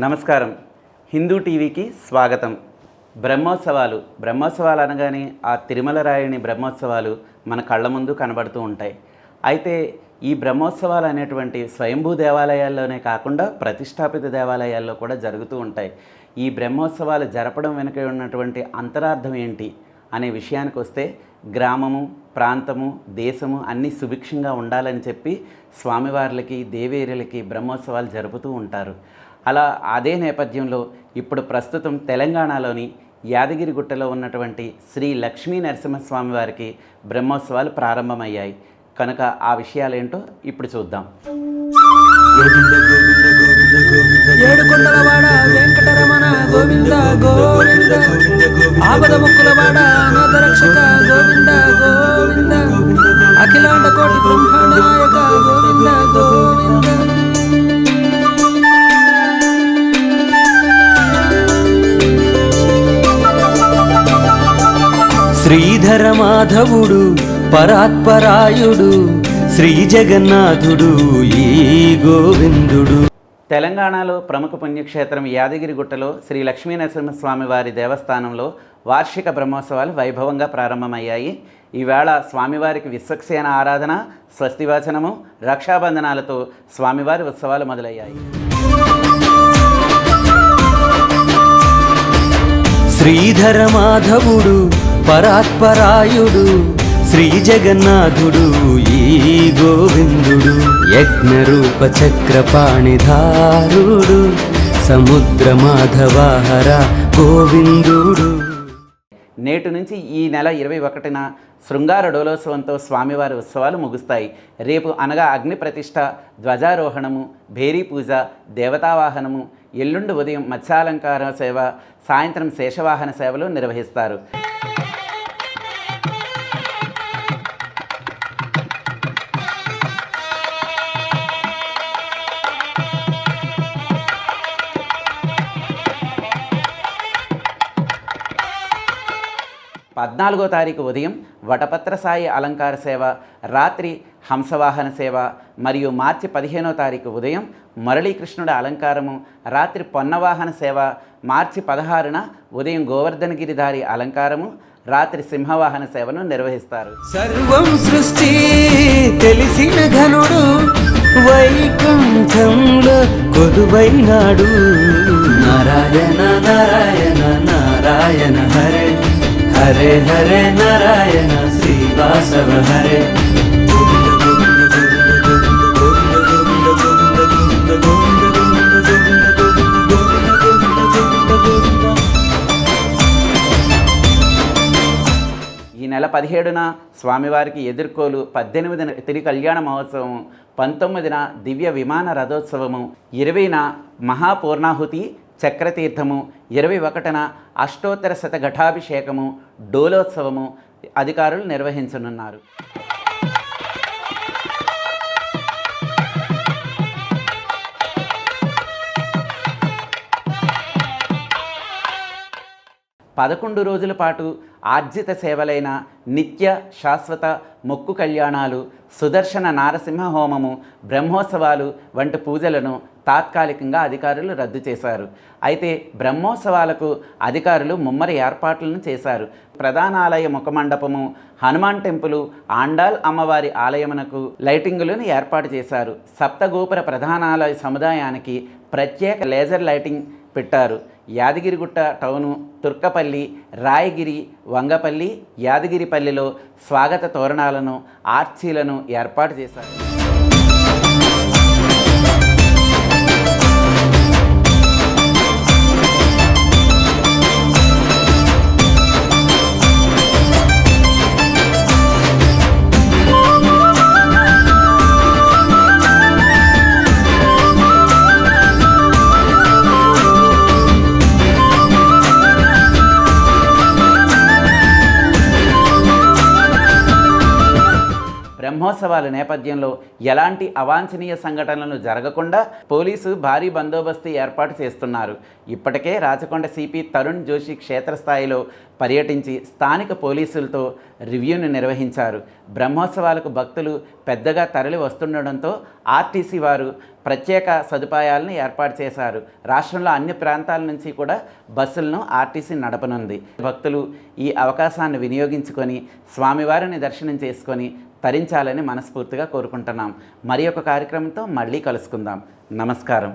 నమస్కారం. హిందూ టీవీకి స్వాగతం. బ్రహ్మోత్సవాలు బ్రహ్మోత్సవాలు అనగానే ఆ తిరుమల రాయుని బ్రహ్మోత్సవాలు మన కళ్ళ ముందు కనబడుతూ ఉంటాయి. అయితే ఈ బ్రహ్మోత్సవాలు అనేటువంటి స్వయంభూ దేవాలయాల్లోనే కాకుండా ప్రతిష్టాపిత దేవాలయాల్లో కూడా జరుగుతూ ఉంటాయి. ఈ బ్రహ్మోత్సవాలు జరపడం వెనుక ఉన్నటువంటి అంతరార్థం ఏంటి అనే విషయానికి వస్తే గ్రామము ప్రాంతము దేశము అన్నీ సుభిక్షంగా ఉండాలని చెప్పి స్వామివార్లకి దేవేరులకి బ్రహ్మోత్సవాలు జరుపుతూ ఉంటారు. అలా అదే నేపథ్యంలో ఇప్పుడు ప్రస్తుతం తెలంగాణలోని యాదగిరిగుట్టలో ఉన్నటువంటి శ్రీ లక్ష్మీ నరసింహస్వామి వారికి బ్రహ్మోత్సవాలు ప్రారంభమయ్యాయి. కనుక ఆ విషయాలేంటో ఇప్పుడు చూద్దాం. ఏడుకొండలవాడ వెంకటరమణ గోవింద గోవింద. ఆపద ముక్కులవాడ అనాథ రక్షక గోవింద. శ్రీధర మాధవుడు పరాత్పరాయుడు శ్రీ జగన్నాథుడు ఈ గోవిందుడు. తెలంగాణలో ప్రముఖ పుణ్యక్షేత్రం యాదగిరిగుట్టలో శ్రీ లక్ష్మీ నరసింహస్వామి వారి దేవస్థానంలో వార్షిక బ్రహ్మోత్సవాలు వైభవంగా ప్రారంభమయ్యాయి. ఈవేళ స్వామివారికి విశ్వక్సేన ఆరాధన స్వస్తివాచనము రక్షాబంధనాలతో స్వామివారి ఉత్సవాలు మొదలయ్యాయి. శ్రీధర మాధవుడు పరాత్పరాయుడు శ్రీ జగన్నాథుడు ఈ గోవిందుడు యజ్ఞరూప చక్రపాణిధారుడు సముద్ర మాధవాహర గోవిందుడు. నేటి నుంచి ఈ నెల ఇరవై ఒకటిన శృంగార డోలోత్సవంతో స్వామివారి ఉత్సవాలు ముగుస్తాయి. రేపు అనగా అగ్ని ప్రతిష్ట ధ్వజారోహణము భేరీ పూజ దేవతావాహనము ఎల్లుండి ఉదయం మత్స్యాలంకార సేవ సాయంత్రం శేషవాహన సేవలు నిర్వహిస్తారు. పద్నాలుగో తారీఖు ఉదయం వటపత్ర సాయి అలంకార సేవ రాత్రి హంసవాహన సేవ మరియు మార్చి పదిహేనో తారీఖు ఉదయం మురళీకృష్ణుడి అలంకారము రాత్రి పొన్నవాహన సేవ మార్చి పదహారున ఉదయం గోవర్ధనగిరిధారి అలంకారము రాత్రి సింహవాహన సేవను నిర్వహిస్తారు. సర్వం సృష్టి తెలిసిన ఘనుడు వైకుంఠంలో కొలువైనాడు. నారాయణ నారాయణ నారాయణ హరే హరే హరే నారాయణ శ్రీవాసవ హరే ఈ నెల పదిహేడున స్వామివారికి ఎదుర్కోలు పద్దెనిమిదిన తిరి కళ్యాణ మహోత్సవం పంతొమ్మిదిన దివ్య విమాన రథోత్సవము ఇరవైన మహాపూర్ణాహుతి చక్రతీర్థము ఇరవై ఒకటిన అష్టోత్తర శత ఘటాభిషేకము డోలోత్సవము అధికారులు నిర్వహించనున్నారు. పదకొండు రోజుల పాటు ఆర్జిత సేవలైన నిత్య శాశ్వత మొక్కు కళ్యాణాలు సుదర్శన నారసింహ హోమము బ్రహ్మోత్సవాలు వంటి పూజలను తాత్కాలికంగా అధికారులు రద్దు చేశారు. అయితే బ్రహ్మోత్సవాలకు అధికారులు ముమ్మర ఏర్పాట్లను చేశారు. ప్రధాన ఆలయ ముఖమండపము హనుమాన్ టెంపుల్ ఆండాల్ అమ్మవారి ఆలయమునకు లైటింగులను ఏర్పాటు చేశారు. సప్తగోపుర ప్రధానాలయ సముదాయానికి ప్రత్యేక లేజర్ లైటింగ్ పెట్టారు. యాదగిరిగుట్ట టౌను తుర్కపల్లి రాయగిరి వంగపల్లి యాదగిరిపల్లిలో స్వాగత తోరణాలను ఆర్చీలను ఏర్పాటు చేశారు. బ్రహ్మోత్సవాల నేపథ్యంలో ఎలాంటి అవాంఛనీయ సంఘటనలు జరగకుండా పోలీసు భారీ బందోబస్తు ఏర్పాటు చేస్తున్నారు. ఇప్పటికే రాచకొండ సిపి తరుణ్ జోషి క్షేత్రస్థాయిలో పర్యటించి స్థానిక పోలీసులతో రివ్యూను నిర్వహించారు. బ్రహ్మోత్సవాలకు భక్తులు పెద్దగా తరలి వస్తుండడంతో ఆర్టీసీ వారు ప్రత్యేక సదుపాయాలను ఏర్పాటు చేశారు. రాష్ట్రంలో అన్ని ప్రాంతాల నుంచి కూడా బస్సులను ఆర్టీసీ నడపనుంది. భక్తులు ఈ అవకాశాన్ని వినియోగించుకొని స్వామివారిని దర్శనం చేసుకొని తరించాలని మనస్ఫూర్తిగా కోరుకుంటున్నాం. మరి ఒక కార్యక్రమంతో మళ్ళీ కలుసుకుందాం. నమస్కారం.